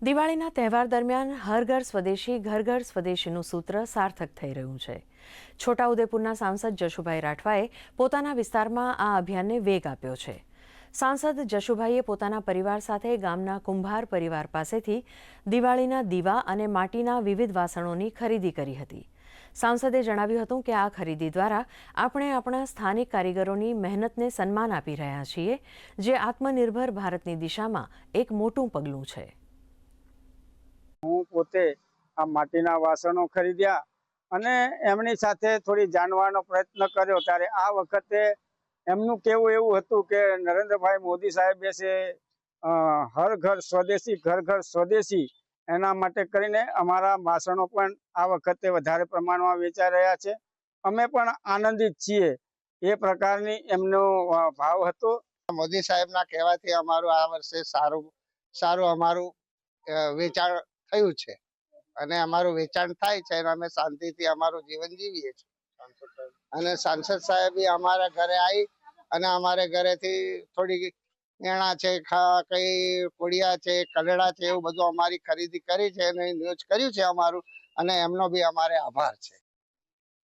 દિવાળીના તહેવાર દરમિયાન હર ઘર સ્વદેશી, ઘર ઘર સ્વદેશીનું સૂત્ર સાર્થક થઈ રહ્યું છે. છોટાઉદેપુરના સાંસદ જશુભાઈ રાઠવાએ પોતાના વિસ્તારમાં આ અભિયાનને વેગ આપ્યો છે. સાંસદ જશુભાઈએ પોતાના પરિવાર સાથે ગામના કુંભાર પરિવાર પાસેથી દિવાળીના દીવા અને માટીના વિવિધ વાસણોની ખરીદી કરી હતી. સાંસદે જણાવ્યું હતું કે આ ખરીદી દ્વારા આપણે આપણા સ્થાનિક કારીગરોની મહેનતને સન્માન આપી રહ્યા છીએ, જે આત્મનિર્ભર ભારતની દિશામાં એક મોટું પગલું છે. હું પોતે આ માટીના વાસણો ખરીદ્યા અને એમની સાથે થોડી જાણવાનો પ્રયત્ન કર્યો. ત્યારે આ વખતે એમનું કેવું એવું હતું કે નરેન્દ્રભાઈ મોદી સાહેબે છે હર ઘર સ્વદેશી, ઘર ઘર સ્વદેશી. એના માટે કરીને અમારા વાસણો પણ આ વખતે વધારે પ્રમાણમાં વેચાઈ રહ્યા છે. અમે પણ આનંદિત છીએ. એ પ્રકારની એમનો ભાવ હતો. મોદી સાહેબના કહેવાથી અમારું આ વર્ષે સારું સારું અમારું વેચાણ થયું છે. અને અમારું વેચાણ થાય છે અને અમે શાંતિથી અમારું જીવન જીવીએ છીએ. અને સાંસદ સાહેબ અમારા ઘરે આવી અને અમારે ઘરેથી થોડી એણા છે કઈ કોડિયા છે કલડા છે, એવું બધું અમારી ખરીદી કરી છે અને ન્યૂઝ કર્યું છે અમારું. અને એમનો બી અમારે આભાર છે.